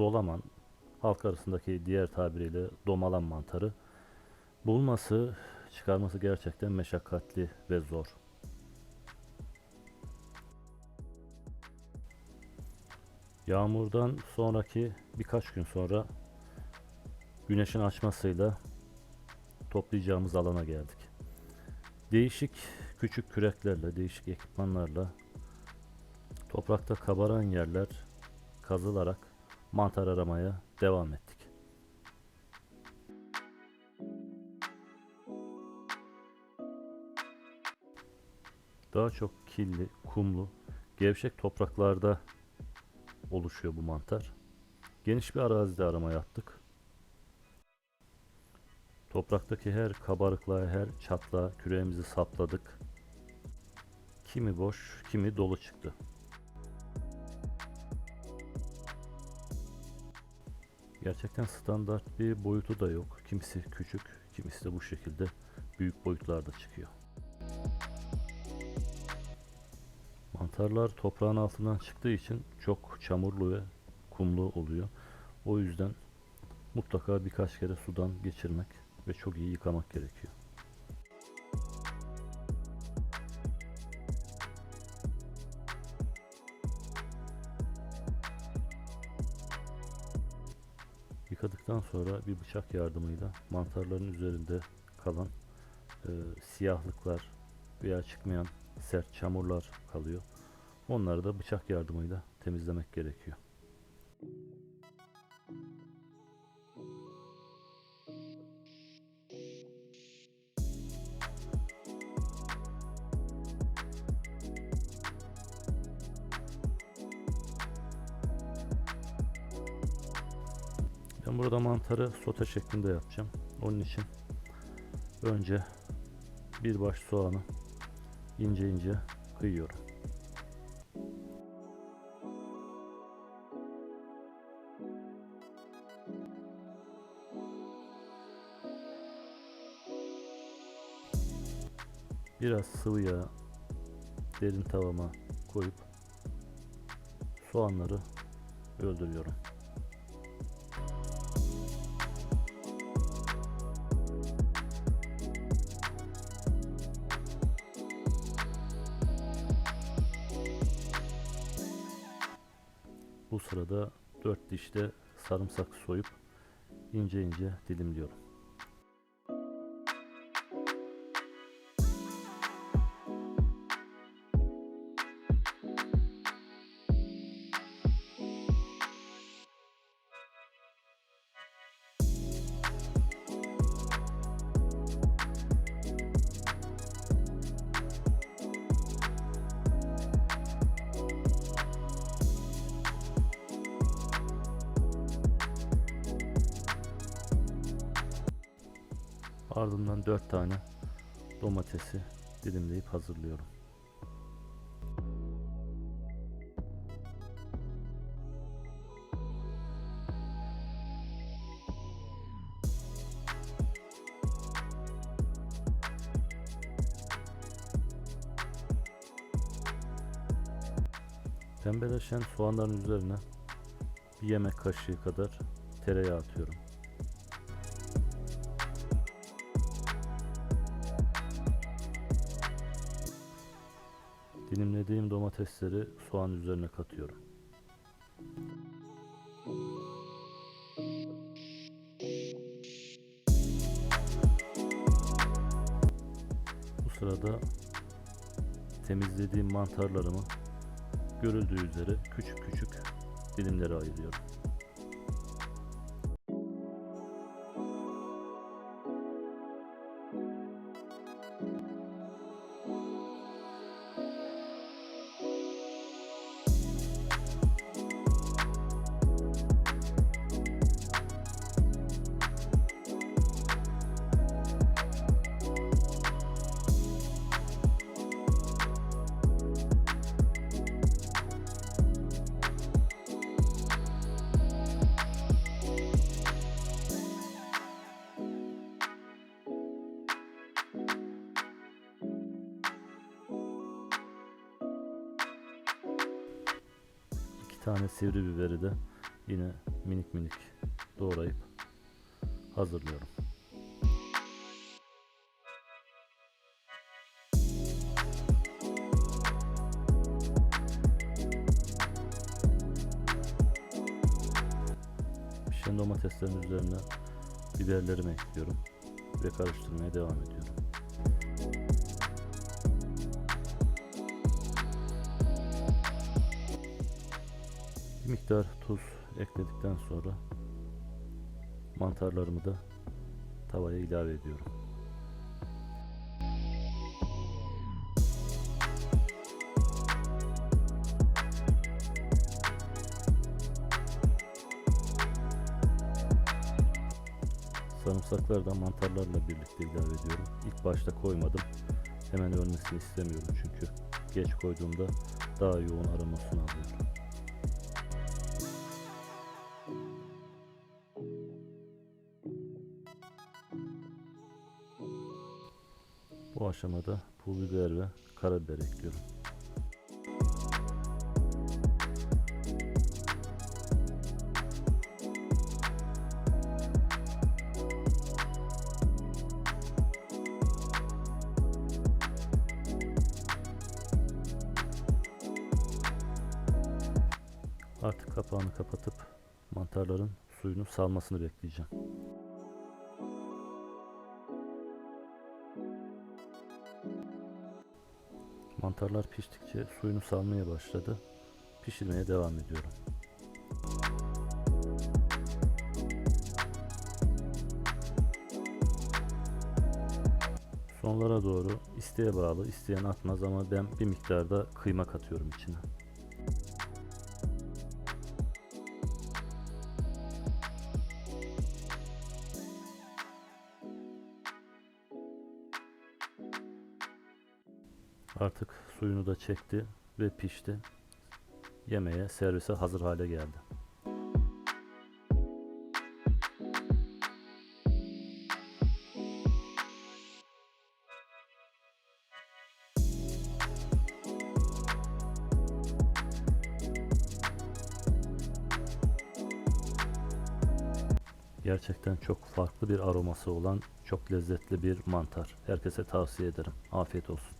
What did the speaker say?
dolaman, halk arasındaki diğer tabiriyle domalan mantarı bulması, çıkarması gerçekten meşakkatli ve zor. Yağmurdan sonraki birkaç gün sonra güneşin açmasıyla toplayacağımız alana geldik. Değişik küçük küreklerle, değişik ekipmanlarla toprakta kabaran yerler kazılarak mantar aramaya devam ettik. Daha çok killi, kumlu, gevşek topraklarda oluşuyor bu mantar. Geniş bir arazide arama yaptık. Topraktaki her kabarıklığa, her çatlağa küreğimizi sapladık. Kimi boş, kimi dolu çıktı. Gerçekten standart bir boyutu da yok. Kimisi küçük, kimisi de bu şekilde büyük boyutlarda çıkıyor. Mantarlar toprağın altından çıktığı için çok çamurlu ve kumlu oluyor. O yüzden mutlaka birkaç kere sudan geçirmek ve çok iyi yıkamak gerekiyor. Yıkadıktan sonra bir bıçak yardımıyla mantarların üzerinde kalan e, siyahlıklar veya çıkmayan sert çamurlar kalıyor. Onları da bıçak yardımıyla temizlemek gerekiyor. Ben burada mantarı sote şeklinde yapacağım. Onun için önce bir baş soğanı ince ince kıyıyorum. Biraz sıvı yağ derin tavama koyup soğanları öldürüyorum. Bu sırada 4 diş de sarımsak soyup ince ince dilimliyorum. Ardından 4 tane domatesi dilimleyip hazırlıyorum. Pembeleşen soğanların üzerine bir yemek kaşığı kadar tereyağı atıyorum. Dilimlediğim domatesleri soğan üzerine katıyorum. Bu sırada temizlediğim mantarlarımı görüldüğü üzere küçük küçük dilimlere ayırıyorum. Tane sivri biberi de yine minik minik doğrayıp hazırlıyorum. Pişen domateslerin üzerine biberlerimi ekliyorum ve karıştırmaya devam ediyorum. Miktar tuz ekledikten sonra mantarlarımı da tavaya ilave ediyorum. Sarımsakları da mantarlarla birlikte ilave ediyorum. İlk başta koymadım. Hemen ölmesini istemiyorum çünkü geç koyduğumda daha yoğun aromasını alıyorum. Bu aşamada pul biber ve karabiber ekliyorum. Artık kapağını kapatıp mantarların suyunu salmasını bekleyeceğim. Mantarlar piştikçe suyunu salmaya başladı. Pişirmeye devam ediyorum. Sonlara doğru isteğe bağlı, isteyen atmaz ama ben bir miktarda kıyma katıyorum içine. Artık suyunu da çekti ve pişti. Yemeğe, servise hazır hale geldi. Gerçekten çok farklı bir aroması olan çok lezzetli bir mantar. Herkese tavsiye ederim. Afiyet olsun.